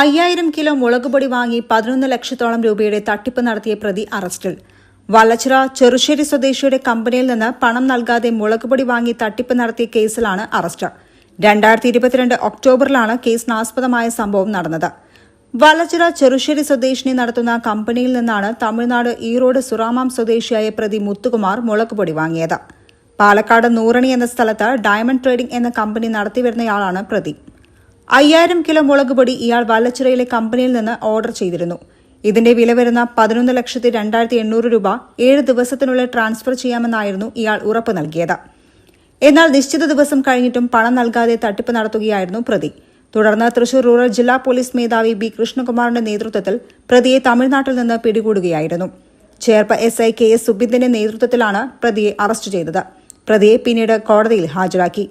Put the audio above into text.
അയ്യായിരം കിലോ മുളകുപൊടി വാങ്ങി പതിനൊന്ന് ലക്ഷത്തോളം രൂപയുടെ തട്ടിപ്പ് നടത്തിയ പ്രതി അറസ്റ്റിൽ. വള്ളച്ചിറ ചെറുശ്ശേരി സ്വദേശിയുടെ കമ്പനിയിൽ നിന്ന് പണം നൽകാതെ മുളകുപൊടി വാങ്ങി തട്ടിപ്പ് നടത്തിയ കേസിലാണ് അറസ്റ്റ്. രണ്ടായിരത്തി ഇരുപത്തിരണ്ട് ഒക്ടോബറിലാണ് കേസിനാസ്പദമായ സംഭവം നടന്നത്. വള്ളച്ചിറ ചെറുശ്ശേരി സ്വദേശിനി നടത്തുന്ന കമ്പനിയിൽ നിന്നാണ് തമിഴ്നാട് ഈറോഡ് സുറാമാം സ്വദേശിയായ പ്രതി മുത്തുകുമാർ മുളകുപൊടി വാങ്ങിയത്. പാലക്കാട് നൂറണി എന്ന സ്ഥലത്ത് ഡയമണ്ട് ട്രേഡിംഗ് എന്ന കമ്പനി നടത്തിവരുന്നയാളാണ് പ്രതി. അയ്യായിരം കിലോ മുളക് പൊടി ഇയാൾ വല്ലച്ചിറയിലെ കമ്പനിയിൽ നിന്ന് ഓർഡർ ചെയ്തിരുന്നു. ഇതിന്റെ വില വരുന്ന പതിനൊന്ന് ലക്ഷത്തി രണ്ടായിരത്തി എണ്ണൂറ് രൂപ ഏഴ് ദിവസത്തിനുള്ളിൽ ട്രാൻസ്ഫർ ചെയ്യാമെന്നായിരുന്നു ഇയാൾ ഉറപ്പ് നൽകിയത്. എന്നാൽ നിശ്ചിത ദിവസം കഴിഞ്ഞിട്ടും പണം നൽകാതെ തട്ടിപ്പ് നടത്തുകയായിരുന്നു പ്രതി. തുടർന്ന് തൃശൂർ റൂറൽ ജില്ലാ പോലീസ് മേധാവി ബി കൃഷ്ണകുമാറിന്റെ നേതൃത്വത്തിൽ പ്രതിയെ തമിഴ്നാട്ടിൽ നിന്ന് പിടികൂടുകയായിരുന്നു. Cherpu S I K S സുബിന്ദിന്റെ നേതൃത്വത്തിലാണ് പ്രതിയെ അറസ്റ്റ് ചെയ്തത്. പ്രതിയെ പിന്നീട് കോടതിയിൽ ഹാജരാക്കി.